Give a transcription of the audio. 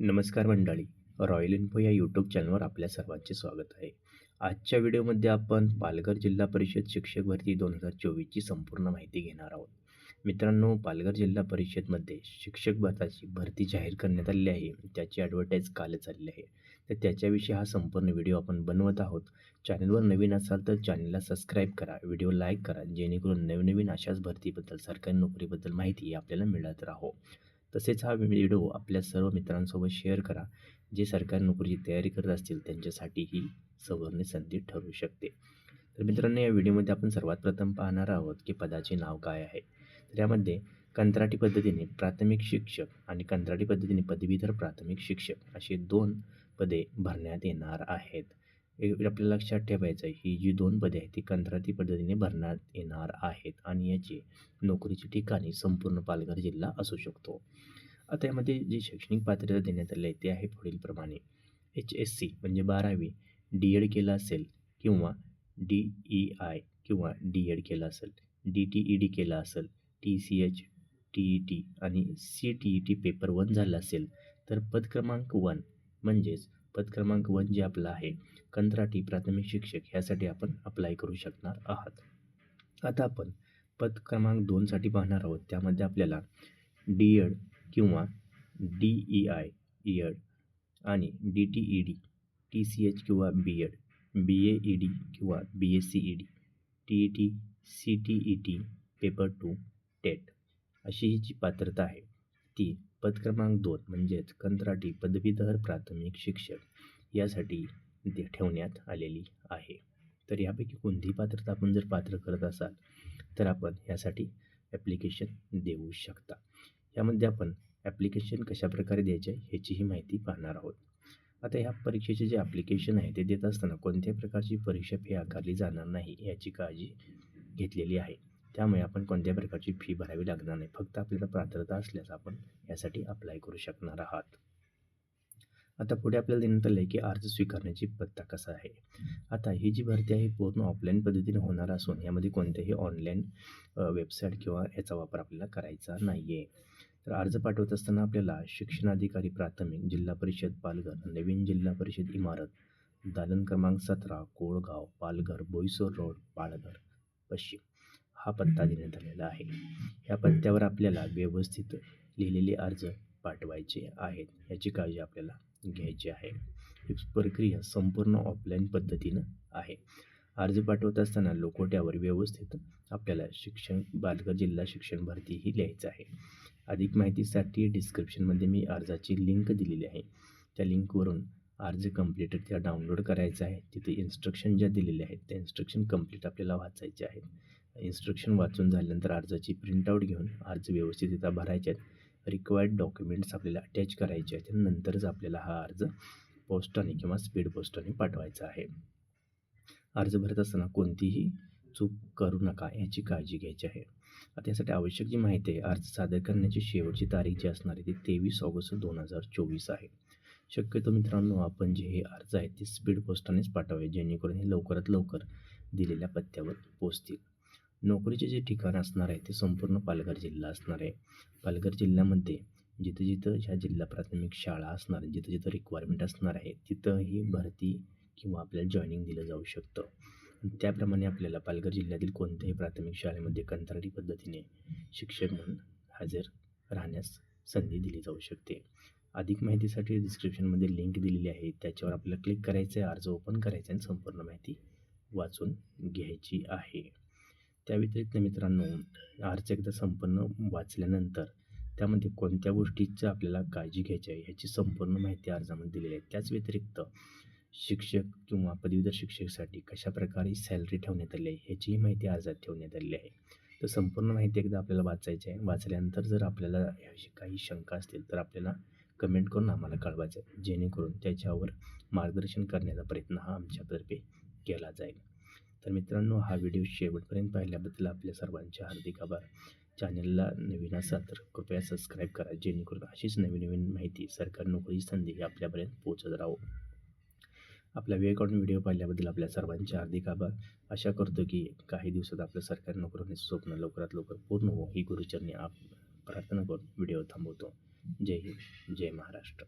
नमस्कार मंडळी. Royal info या यूट्यूब चॅनलवर आपल्या सर्वांचे स्वागत आहे. आजच्या व्हिडिओमध्ये आपण पालघर जिल्हा परिषद शिक्षक भरती दोन हजार चोवीसची संपूर्ण माहिती घेणार आहोत. मित्रांनो पालघर जिल्हा परिषदमध्ये शिक्षक भरताची भरती जाहीर करण्यात आलेली आहे. त्याची ॲडव्हर्टाईज कालच आलेली आहे. तर त्याच्याविषयी हा संपूर्ण व्हिडिओ आपण बनवत आहोत. चॅनलवर नवीन असाल तर चॅनलला सबस्क्राईब करा व्हिडिओ लाईक करा जेणेकरून नवनवीन अशाच भरतीबद्दल सरकारी नोकरीबद्दल माहिती आपल्याला मिळत राहो. तसेच हा व्हिडिओ आपल्या सर्व मित्रांसोबत शेअर करा. जे सरकारी नोकरीची तयारी करत असतील त्यांच्यासाठी ही सवर्ण संधी ठरू शकते. तर मित्रांनो या व्हिडिओमध्ये आपण सर्वात प्रथम पाहणार आहोत की पदाचे नाव काय आहे. तर यामध्ये कंत्राटी पद्धतीने प्राथमिक शिक्षक आणि कंत्राटी पद्धतीने पदवीधर प्राथमिक शिक्षक असे दोन पदे भरण्यात येणार आहेत. एक आपल्याला लक्षात ठेवायचं आहे ही जी दोन पदे आहेत ती कंत्राटी पद्धतीने भरण्यात येणार आहेत आणि याची नोकरीची ठिकाणी संपूर्ण पालघर जिल्हा असू शकतो. आता यामध्ये जी शैक्षणिक पात्रता देण्यात आली आहे ते आहे पुढीलप्रमाणे. एच एस सी म्हणजे बारावी डी एड केला असेल किंवा डी ई आय किंवा डी एड केला असेल डी टी ई डी केलं असेल T C H T E T आणि C T E T paper one झाला असेल तर पद क्रमांक वन म्हणजेच पद क्रमांक वन जे आपलं आहे कंत्राटी प्राथमिक शिक्षक ह्यासाठी आपण अप्लाय करू शकणार आहात. आता आपण पद क्रमांक दोनसाठी पाहणार आहोत. त्यामध्ये आपल्याला डी एड किंवा D E I E ed आणि D T E D T C H किंवा B ed B A E D किंवा B S C E D T E T C T E T paper two TET अशी ही जी पात्रता आहे ती पद क्रमांक दोन म्हणजेच कंत्राटी पदवीधर प्राथमिक शिक्षक यासाठी दे ठेवण्यात आलेली आहे. तर यापैकी कोणतीही पात्रता आपण जर पात्र करत असाल तर आपण यासाठी ॲप्लिकेशन देऊ शकता. यामध्ये आपण ॲप्लिकेशन कशाप्रकारे द्यायचे ह्याचीही माहिती पाहणार आहोत. आता ह्या परीक्षेचे जे ॲप्लिकेशन आहे ते देत असताना कोणत्याही प्रकारची परीक्षा फी आकारली जाणार नाही याची काळजी घेतलेली आहे. त्यामुळे आपण कोणत्याही प्रकारची फी भरावी लागणार नाही. फक्त आपल्याला पात्रता असल्यास आपण यासाठी अप्लाय करू शकणार आहात. आता पुढे आपल्याला देण्यात आलं आहे की अर्ज स्वीकारण्याची पत्ता कसा आहे? आता ही जी भरती आहे पूर्ण ऑफलाईन पद्धतीने होणार असून यामध्ये कोणत्याही ऑनलाईन वेबसाईट किंवा याचा वापर आपल्याला करायचा नाही आहे तर अर्ज पाठवत असताना आपल्याला शिक्षणाधिकारी प्राथमिक जिल्हा परिषद पालघर नवीन जिल्हा परिषद इमारत दालन क्रमांक सतरा कोळगाव पालघर बोईसोर रोड पालघर पश्चिम. हा पत्ता देण्यात आलेला आहे. ह्या पत्त्यावर आपल्याला व्यवस्थित लिहिलेले अर्ज पाठवायचे आहेत. याची काळजी आपल्याला घ्यायची आहे. ही प्रक्रिया संपूर्ण ऑफलाईन पद्धतीनं आहे. अर्ज पाठवत असताना लोकोट्यावर व्यवस्थित आपल्याला शिक्षण पालघर जिल्हा शिक्षण भरती ही लिहायचं आहे. अधिक माहितीसाठी डिस्क्रिप्शनमध्ये मी अर्जाची लिंक दिलेली आहे. त्या लिंकवरून अर्ज कंप्लीट त्या डाउनलोड करायचा आहे. तिथे इन्स्ट्रक्शन ज्या दिलेल्या आहेत त्या इन्स्ट्रक्शन कंप्लीट आपल्याला वाचायचे आहेत. इन्स्ट्रक्शन वाचून झाल्यानंतर अर्जाची प्रिंटआउट घेऊन अर्ज व्यवस्थित तिथं भरायचे आहेत. रिक्वायर्ड डॉक्युमेंट्स आपल्याला अटॅच करायचे आहेत. नंतरच आपल्याला हा अर्ज पोस्टाने किंवा स्पीड पोस्टाने पाठवायचा आहे. अर्ज भरत असताना कोणतीही चूक करू नका याची काळजी घ्यायची आहे. आता यासाठी आवश्यक जी माहिती आहे अर्ज सादर करण्याची शेवटची तारीख जी असणार आहे ती तेवीस ऑगस्ट दोन हजार चोवीस आहे. शक्यतो मित्रांनो आपण जे हे अर्ज आहेत ते स्पीड पोस्टानेच पाठवावे जेणेकरून हे लवकरात लवकर दिलेल्या पत्त्यावर पोचतील. नोकरीचे जे ठिकाण असणार आहे ते संपूर्ण पालघर जिल्हा असणार आहे. पालघर जिल्ह्यामध्ये जिथं जिथं ह्या जिल्हा प्राथमिक शाळा असणार जिथं जिथं रिक्वायरमेंट असणार आहे तिथं ही भरती किंवा आपल्याला जॉईनिंग दिलं जाऊ शकतं. त्याप्रमाणे आपल्याला पालघर जिल्ह्यातील कोणत्याही प्राथमिक शाळेमध्ये कंत्राटी पद्धतीने शिक्षक म्हणून हजर राहण्यास संधी दिली जाऊ शकते. अधिक माहितीसाठी डिस्क्रिप्शनमध्ये लिंक दिलेली आहे. त्याच्यावर आपल्याला क्लिक करायचं आहे अर्ज ओपन करायचा आणि संपूर्ण माहिती वाचून घ्यायची आहे. त्या व्यतिरिक्त मित्रांनो अर्ज एकदा संपूर्ण वाचल्यानंतर त्यामध्ये कोणत्या गोष्टीचं आपल्याला काळजी घ्यायची आहे ह्याची संपूर्ण माहिती अर्जामध्ये दिलेली आहे. त्याच व्यतिरिक्त शिक्षक किंवा पदवीधर शिक्षकसाठी कशाप्रकारे सॅलरी ठेवण्यात आली आहे ह्याचीही माहिती अर्जात ठेवण्यात आलेली आहे. तर संपूर्ण माहिती एकदा आपल्याला वाचायची आहे. वाचल्यानंतर जर आपल्याला ह्याची काही शंका असतील तर आपल्याला कमेंट करून आम्हाला कळवायचं आहे. जेणेकरून त्याच्यावर मार्गदर्शन करण्याचा प्रयत्न हा आमच्यातर्फे केला जाईल. तर मित्रांनो हा व्हिडिओ शेवटपर्यंत पाहिल्याबद्दल आपल्या सर्वांचे हार्दिक आभार. चॅनलला नवीन असाल तर कृपया सबस्क्राईब करा जेणेकरून अशीच नवीन नवीन माहिती सरकारी नोकरी संधी ही आपल्यापर्यंत पोहोचत राहो. आपला वेळ काढून व्हिडिओ पाहिल्याबद्दल आपल्या सर्वांचे हार्दिक आभार. आशा करतो की काही दिवसात आपलं सरकारी नोकरी होण्याचं स्वप्न लवकरात लवकर पूर्ण हो ही गुरुचरणी आप प्रार्थना करून व्हिडिओ थांबवतो. जय हिंद जय महाराष्ट्र.